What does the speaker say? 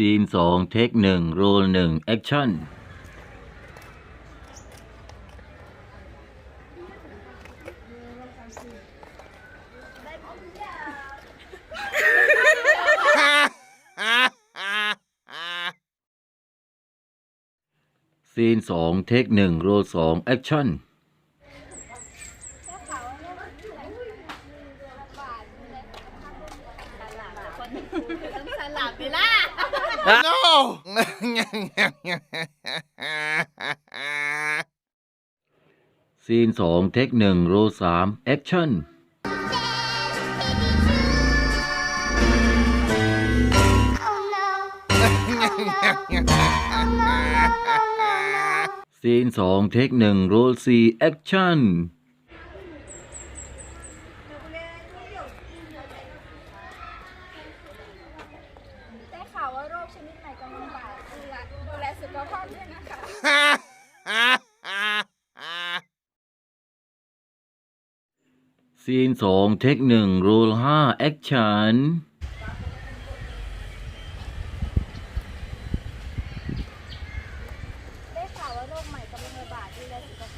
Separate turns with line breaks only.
ซีนสองเทคหนึ่งโรลหนึ่งแอคชั่นซีนสองเทคหนึ่งโรลสองแอคชั่น
ต้องสลับไปล่ะ no
ซีนสองเทคหนึ่งโรลสามแอคชั่นซีนสองเทคหนึ่งโรลสี่แอคชั่น
ชนิดใหม่กำลังบายดูแลดูแลสุขภาพด้วยนะคะ
ซีนสองเทคหนึ่งรูลห้าแอคชั่น
ได้ข่าวว่าโรคใหม่กำลังระบาดดูแลสุขภ